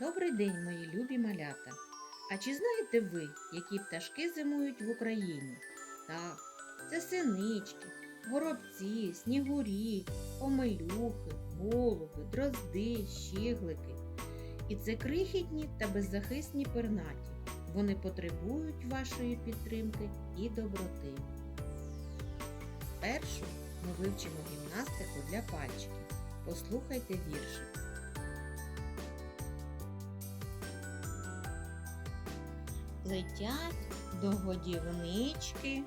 Добрий день, мої любі малята! А чи знаєте ви, які пташки зимують в Україні? Так, це синички, горобці, снігурі, омелюхи, голуби, дрозди, щиглики. І це крихітні та беззахисні пернаті. Вони потребують вашої підтримки і доброти. Спершу ми вивчимо гімнастику для пальчиків. Послухайте віршик. Летять до годівнички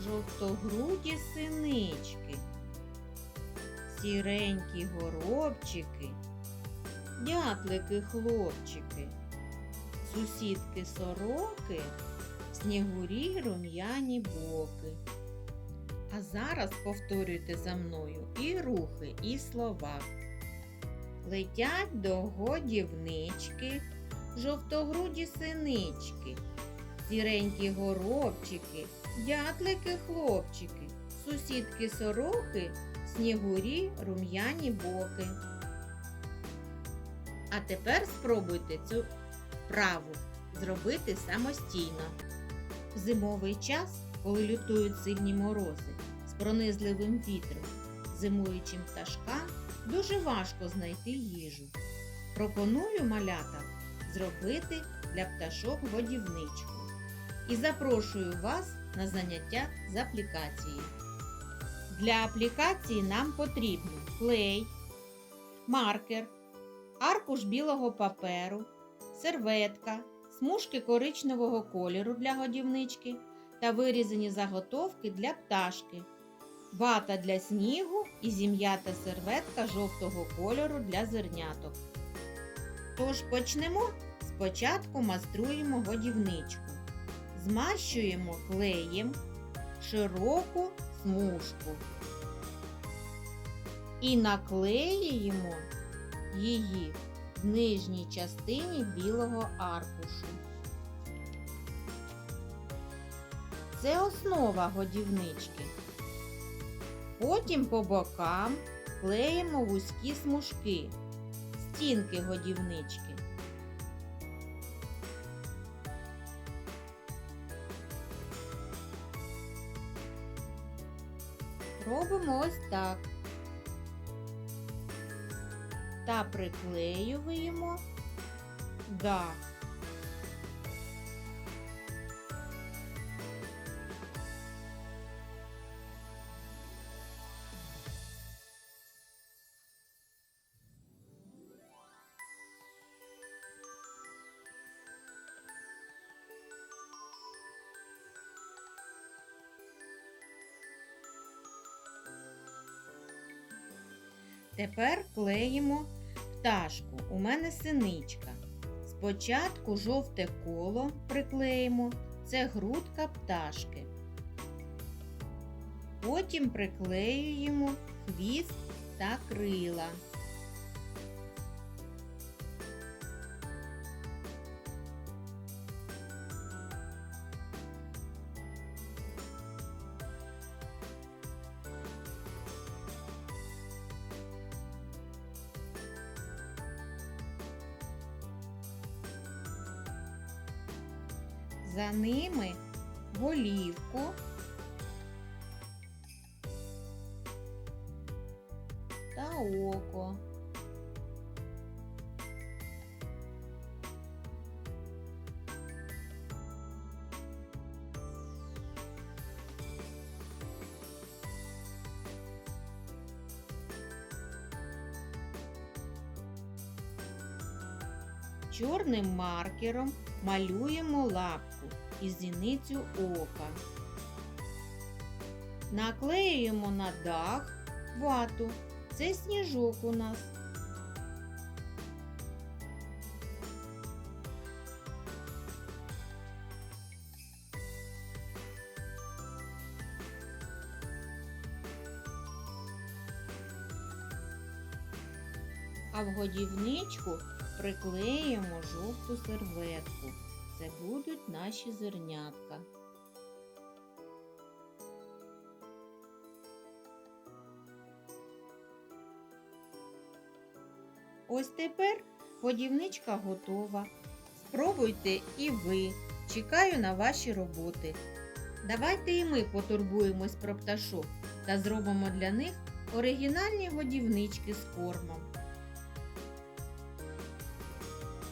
жовтогруді синички, сіренькі горобчики, дятлики хлопчики, сусідки сороки, снігурі рум'яні боки. А зараз повторюйте за мною і рухи, і слова. Летять до годівнички жовтогруді синички, сіренькі горобчики, дятлики хлопчики, сусідки сороки, снігурі рум'яні боки. А тепер спробуйте цю вправу зробити самостійно. В зимовий час, коли лютують сильні морози з пронизливим вітром, зимуючим пташкам дуже важко знайти їжу. Пропоную малята зробити для пташок годівничку. І запрошую вас на заняття з аплікації. Для аплікації нам потрібно клей, маркер, аркуш білого паперу, серветка, смужки коричневого кольору для годівнички та вирізані заготовки для пташки, вата для снігу і зім'ята серветка жовтого кольору для зерняток. Тож почнемо. Спочатку майструємо годівничку. Змащуємо клеєм широку смужку і наклеюємо її в нижній частині білого аркушу. Це основа годівнички. Потім по бокам клеїмо вузькі смужки, стінки годівнички. Робимо ось так. Та приклеюємо дах. Тепер клеїмо пташку. У мене синичка. Спочатку жовте коло приклеїмо, це грудка пташки. Потім приклеюємо хвіст та крила. За ними голівку та око. Чорним маркером малюємо лапку і зіницю ока. Наклеюємо на дах вату. Це сніжок у нас. А в годівничку приклеїмо жовту серветку. Це будуть наші зернятка. Ось тепер Годівничка готова. Спробуйте і ви. Чекаю на ваші роботи. Давайте і ми потурбуємось про пташок та зробимо для них оригінальні годівнички з кормом.